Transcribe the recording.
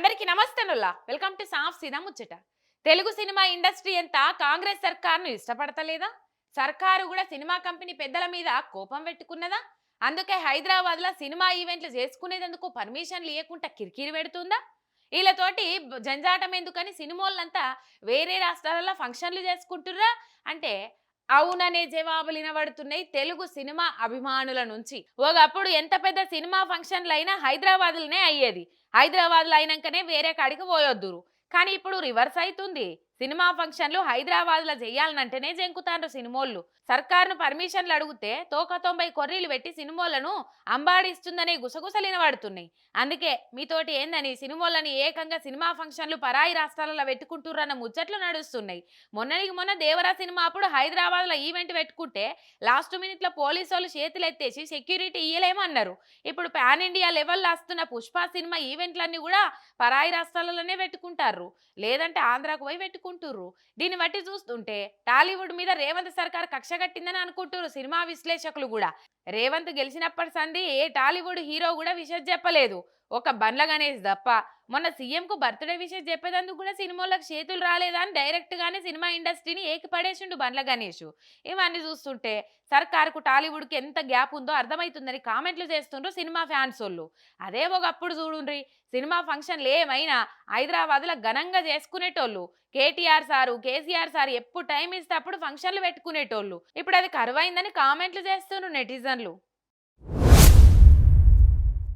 అందరికీ నమస్తేనుల్లా. Welcome to సాఫ్ సీదా ముచ్చట. తెలుగు సినిమా ఇండస్ట్రీ ఎంత కాంగ్రెస్ సర్కార్ను ఇష్టపడతలేదా? సర్కారు కూడా సినిమా కంపెనీ పెద్దల మీద కోపం పెట్టుకున్నదా? అందుకే హైదరాబాద్లో సినిమా ఈవెంట్లు చేసుకునేందుకు పర్మిషన్ లేకుండా కిరికిరి పెడుతుందా? వీళ్ళతోటి జంజాటం ఎందుకని సినిమాలంతా వేరే రాష్ట్రాలలో ఫంక్షన్లు చేసుకుంటుర్రా? అంటే అవుననే జవాబులు వినబడుతున్నాయి. తెలుగు సినిమా అభిమానుల నుంచి. ఒకప్పుడు ఎంత పెద్ద సినిమా ఫంక్షన్లు అయినా హైదరాబాద్లోనే అయ్యేది. హైదరాబాద్లో అయినాకనే వేరే కాడికి పోయొద్దురు. కానీ ఇప్పుడు రివర్స్ అవుతుంది సినిమా ఫంక్షన్లు హైదరాబాద్లో చేయాలనంటేనే జంకుతాండ్రు సినిమోళ్ళు. సర్కారును పర్మిషన్లు అడిగితే తోక తొంభై కొర్రీలు పెట్టి సినిమోలను అంబాడిస్తుందనే గుసగుసలు వినబడుతున్నాయి అందుకే మీతోటి ఏందని సినిమాలని ఏకంగా సినిమా ఫంక్షన్లు పరాయి రాష్ట్రాలలో పెట్టుకుంటుర్రన్న ముచ్చట్లు నడుస్తున్నాయి. మొన్నటికి మొన్న దేవరా సినిమా అప్పుడు హైదరాబాద్లో ఈవెంట్ పెట్టుకుంటే లాస్ట్ మినిట్లో పోలీసు వాళ్ళు చేతులు ఎత్తేసి సెక్యూరిటీ ఇయ్యలేమన్నారు. ఇప్పుడు పాన్ ఇండియా లెవెల్లో వస్తున్న పుష్ప సినిమా ఈవెంట్లన్నీ కూడా పరాయి రాష్ట్రాలలోనే పెట్టుకుంటారు లేదంటే ఆంధ్రాకు పోయి అనుకుంటుర్రు. దీన్ని బట్టి చూస్తుంటే టాలీవుడ్ మీద రేవంత్ సర్కార్ కక్ష కట్టిందని అనుకుంటున్నారు సినిమా విశ్లేషకులు కూడా. రేవంత్ గెలిచినప్పటి సంది ఏ టాలీవుడ్ హీరో కూడా విషయం చెప్పలేదు. ఒక బండ్ల గణేష్ తప్ప. మొన్న సీఎంకు బర్త్డే విషయం చెప్పేదందుకు కూడా సినిమాలకు చేతులు రాలేదా అని డైరెక్ట్గానే సినిమా ఇండస్ట్రీని ఏకిపడేసిండు బండ్ల గణేష్. ఇవన్నీ చూస్తుంటే సర్కార్కు టాలీవుడ్కి ఎంత గ్యాప్ ఉందో అర్థమవుతుందని కామెంట్లు చేస్తుండ్రు సినిమా ఫ్యాన్స్ వాళ్ళు అదే ఒకప్పుడు చూడుండ్రి సినిమా ఫంక్షన్లు ఏమైనా హైదరాబాద్లో ఘనంగా చేసుకునేటోళ్ళు. కేటీఆర్ సారు కేసీఆర్ సార్ ఎప్పుడు టైం ఇస్తే అప్పుడు ఫంక్షన్లు పెట్టుకునేటోళ్ళు. ఇప్పుడు అది కరువైందని కామెంట్లు చేస్తున్నారు నెటిజన్లు.